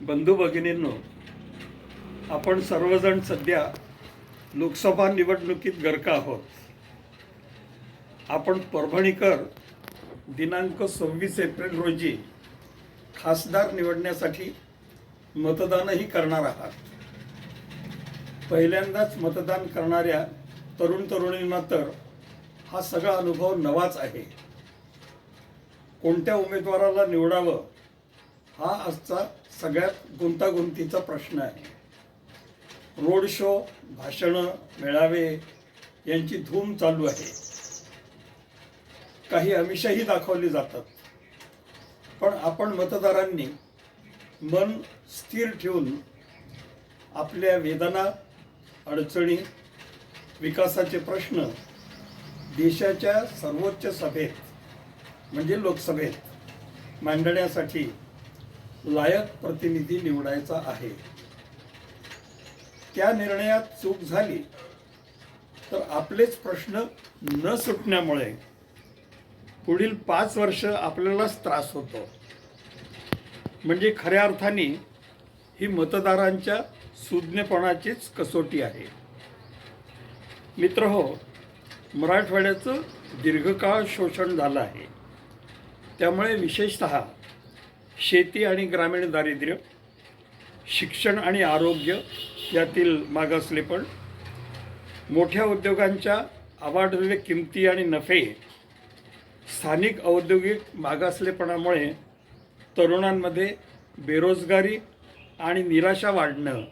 बंधू भगिनींनो आपण सर्वजण सध्या लोकसभा निवडणुकीत गरका आहोत. आपण परभणीकर दिनांक सव्वीस एप्रिल रोजी खासदार निवडण्यासाठी मतदानही करणार आहात. पहिल्यांदाच मतदान करणाऱ्या तरुण तरुणींना तर हा सगळा अनुभव नवाच आहे. कोणत्या उमेदवाराला निवडावं हा आजचा सगळ्यात गुंतागुंतीचा प्रश्न आहे. रोड शो भाषणं मेळावे यांची धूम चालू आहे. काही आमिषही दाखवली जातात. पण आपण मतदारांनी मन स्थिर ठेवून आपल्या वेदना अडचणी विकासाचे प्रश्न देशाच्या सर्वोच्च सभेत म्हणजे लोकसभेत मांडण्यासाठी लायक प्रतिनिधी निवडायचा आहे. त्या निर्णयात चूक झाली तर आपलेच प्रश्न न सुटण्यामुळे पुढील पाच वर्ष आपल्यालाच त्रास होतो. म्हणजे खऱ्या अर्थाने ही मतदारांच्या सुज्ञपणाचीच कसोटी आहे. मित्र हो मराठवाड्याचं दीर्घकाळ शोषण झालं आहे. त्यामुळे विशेषत शेती आणि ग्रामीण दारिद्र्य शिक्षण आणि आरोग्य यातील मागासलेपण मोठ्या उद्योगांच्या आवाढलेल्या किमती आणि नफे स्थानिक औद्योगिक मागासलेपणामुळे तरुणांमध्ये बेरोजगारी आणि निराशा वाढणं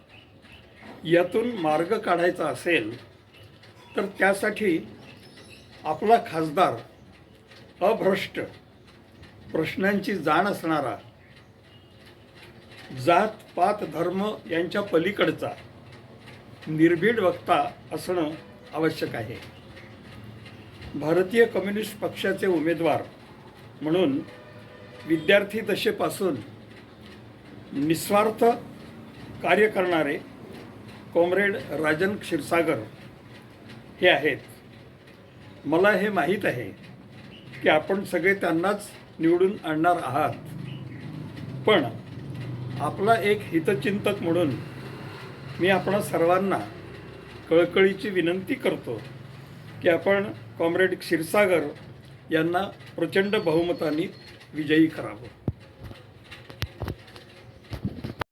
यातून मार्ग काढायचा असेल तर त्यासाठी आपला खासदार अभ्रष्ट प्रश्नांची जाण असणारा जात पात धर्म यांच्या पलीकडचा निर्भीड वक्ता असणं आवश्यक आहे. भारतीय कम्युनिस्ट पक्षाचे उमेदवार म्हणून विद्यार्थी दशेपासून निस्वार्थ कार्य करणारे कॉम्रेड राजन क्षीरसागर हे आहेत. मला हे माहीत आहे की आपण सगळे त्यांनाच निवडून आणणार आहात. पण आपला एक हितचिंतक म्हणून मी आपणा सर्वांना कळकळीची विनंती करतो की आपण कॉम्रेड क्षीरसागर यांना प्रचंड बहुमताने विजयी करावं.